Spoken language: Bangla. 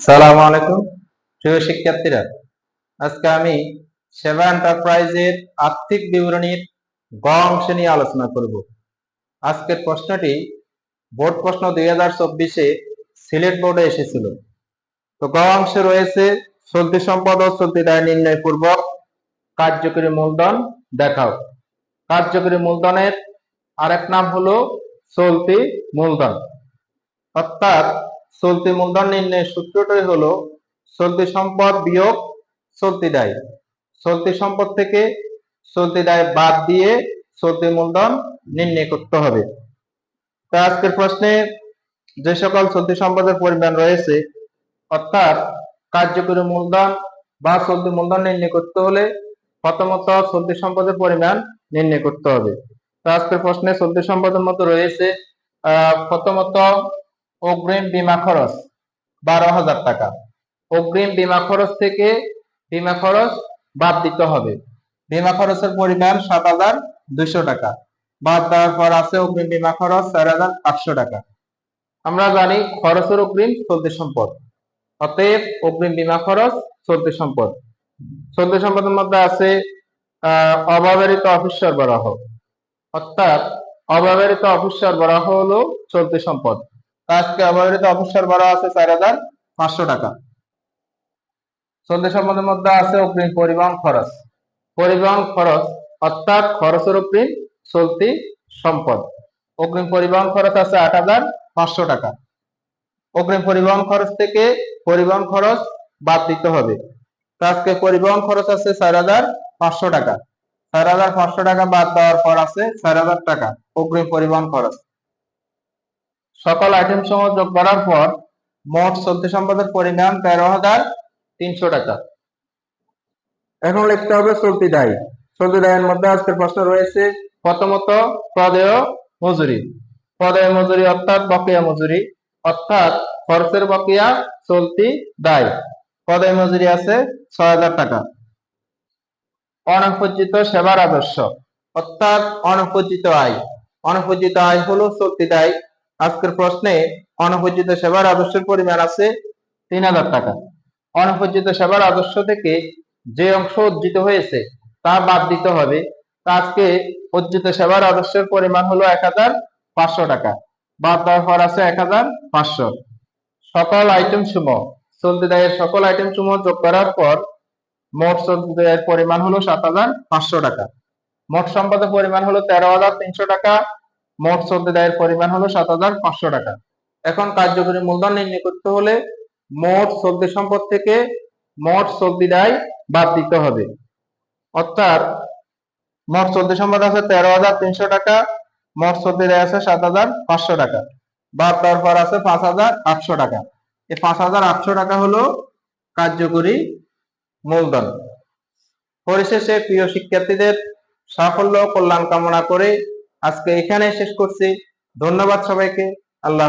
সালাম আলাইকুম। প্রিয় শিক্ষার্থীরা, আজকে আমি সেবা এন্টারপ্রাইজের আর্থিক বিবরণীর গ অংশ নিয়ে আলোচনা করব। আজকের প্রশ্নটি বোর্ড প্রশ্ন দুই হাজার চব্বিশে সিলেট বোর্ডে এসেছিল। তো গ অংশে রয়েছে, চলতি সম্পদ ও চলতি দায় নির্ণয় পূর্বক কার্যকরী মূলধন দেখাও। কার্যকরী মূলধনের আরেক নাম হলো চলতি মূলধন। অর্থাৎ চলতি মূলধন নির্ণয়ের সূত্রটাই হলো চলতি সম্পদ বিয়োগ চলতি দায়। চলতি সম্পদ থেকে চলতি দায় বাদ দিয়ে চলতি মূলধন নির্ণয় করতে হবে। তো আজকের প্রশ্নে যে সকল চলতি সম্পদের পরিমাণ রয়েছে, অর্থাৎ কার্যকরী মূলধন বা চলতি মূলধন নির্ণয় করতে হলে প্রথমত চলতি সম্পদের পরিমাণ নির্ণয় করতে হবে। তো আজকের প্রশ্নে চলতি সম্পদের মতো রয়েছে প্রথমত অগ্রিম বীমা খরচ বারো হাজার টাকা। অগ্রিম বীমা খরচ থেকে বীমা খরচ বাদ দিতে হবে। বীমা খরচের পরিমাণ সাত হাজার দুইশো টাকা। বাদ দেওয়ার পর আছে অগ্রিম বীমা খরচ চার হাজার আটশো টাকা। আমরা জানি খরচের অগ্রিম চলতি সম্পদ। অতএব অগ্রিম বীমা খরচ চলতি সম্পদ। চলতি সম্পদের মধ্যে আছে অব্যবহৃত অফিস সরবরাহ। অর্থাৎ অব্যবহৃত অফিস সরবরাহ হলো চলতি সম্পদ। আজকে অব্যবহৃত অফিস সরবরাহ আছে চার হাজার পাঁচশো টাকা। চলতি সম্পদের মধ্যে আছে অগ্রিম পরিবহন খরচ। পরিবহন খরচ, অর্থাৎ খরচের অগ্রিম চলতি সম্পদ। অগ্রিম পরিবহন খরচ আছে আট হাজার পাঁচশো টাকা। অগ্রিম পরিবহন খরচ থেকে পরিবহন খরচ বাদ দিতে হবে। আজকে পরিবহন খরচ আছে চার হাজার পাঁচশো টাকা। চার হাজার পাঁচশো টাকা বাদ দেওয়ার পর আছে চার হাজার টাকা অগ্রিম পরিবহন খরচ। সকল আইটেম সহ যোগ করার পর মোট চলতি সম্পদের পরিমাণ তেরো হাজার তিনশো টাকা। এখন লিখতে হবে চলতি দায়। চলতি দায়ের মধ্যে আজকের প্রশ্ন রয়েছে প্রথমত প্রদেয় মজুরি। প্রদেয় মজুরি অর্থাৎ বকেয়া মজুরি অর্থাৎ খরচের বকেয়া চলতি দায়। প্রদেয় মজুরি আছে ছয় হাজার টাকা। অনুপজিত সেবার আদর্শ অর্থাৎ অনুপজিত আয়। অনুপজিত আয় হলো চলতি দায়। আজকের প্রশ্নে অনুপজিত সেবার আদর্শের পরিমাণ আছে তিন হাজার টাকা। অনুপজিত সেবার আদর্শ থেকে যে অংশ অর্জিত হয়েছে, তা বাদ দিতে হবে। আজকে অর্জিত সেবার আদর্শের পরিমাণ হলো এক হাজার পাঁচশো টাকা। বাদ দেওয়ার পর আছে এক হাজার পাঁচশো। সকল আইটেম সমূহ, চলতি দায়ের সকল আইটেম সমূহ যোগ করার পর মোট চলতি দায়ের পরিমাণ হলো সাত হাজার পাঁচশো টাকা। মোট সম্পদের পরিমাণ হলো তেরো হাজার তিনশো টাকা। মোট চলতি দায়ের পরিমাণ হলো সাত হাজার পাঁচশো টাকা। এখন কার্যকরী মূলধন নির্ণয় করতে হলে মোট চলতি সম্পদ থেকে মোট চলতি দায় বাদ দিতে হবে। অর্থাৎ মোট চলতি সম্পদ আছে তেরো হাজার তিনশো টাকা, মোট চলতি দায় আছে সাত হাজার পাঁচশো টাকা। বাদ দেওয়ার পর আছে পাঁচ হাজার আটশো টাকা। এই পাঁচ হাজার আটশো টাকা হলো কার্যকরী মূলধন। পরিশেষে প্রিয় শিক্ষার্থীদের সাফল্য কল্যাণ কামনা করে আজকে এখানে শেষ করছি। ধন্যবাদ সবাইকে। আল্লাহ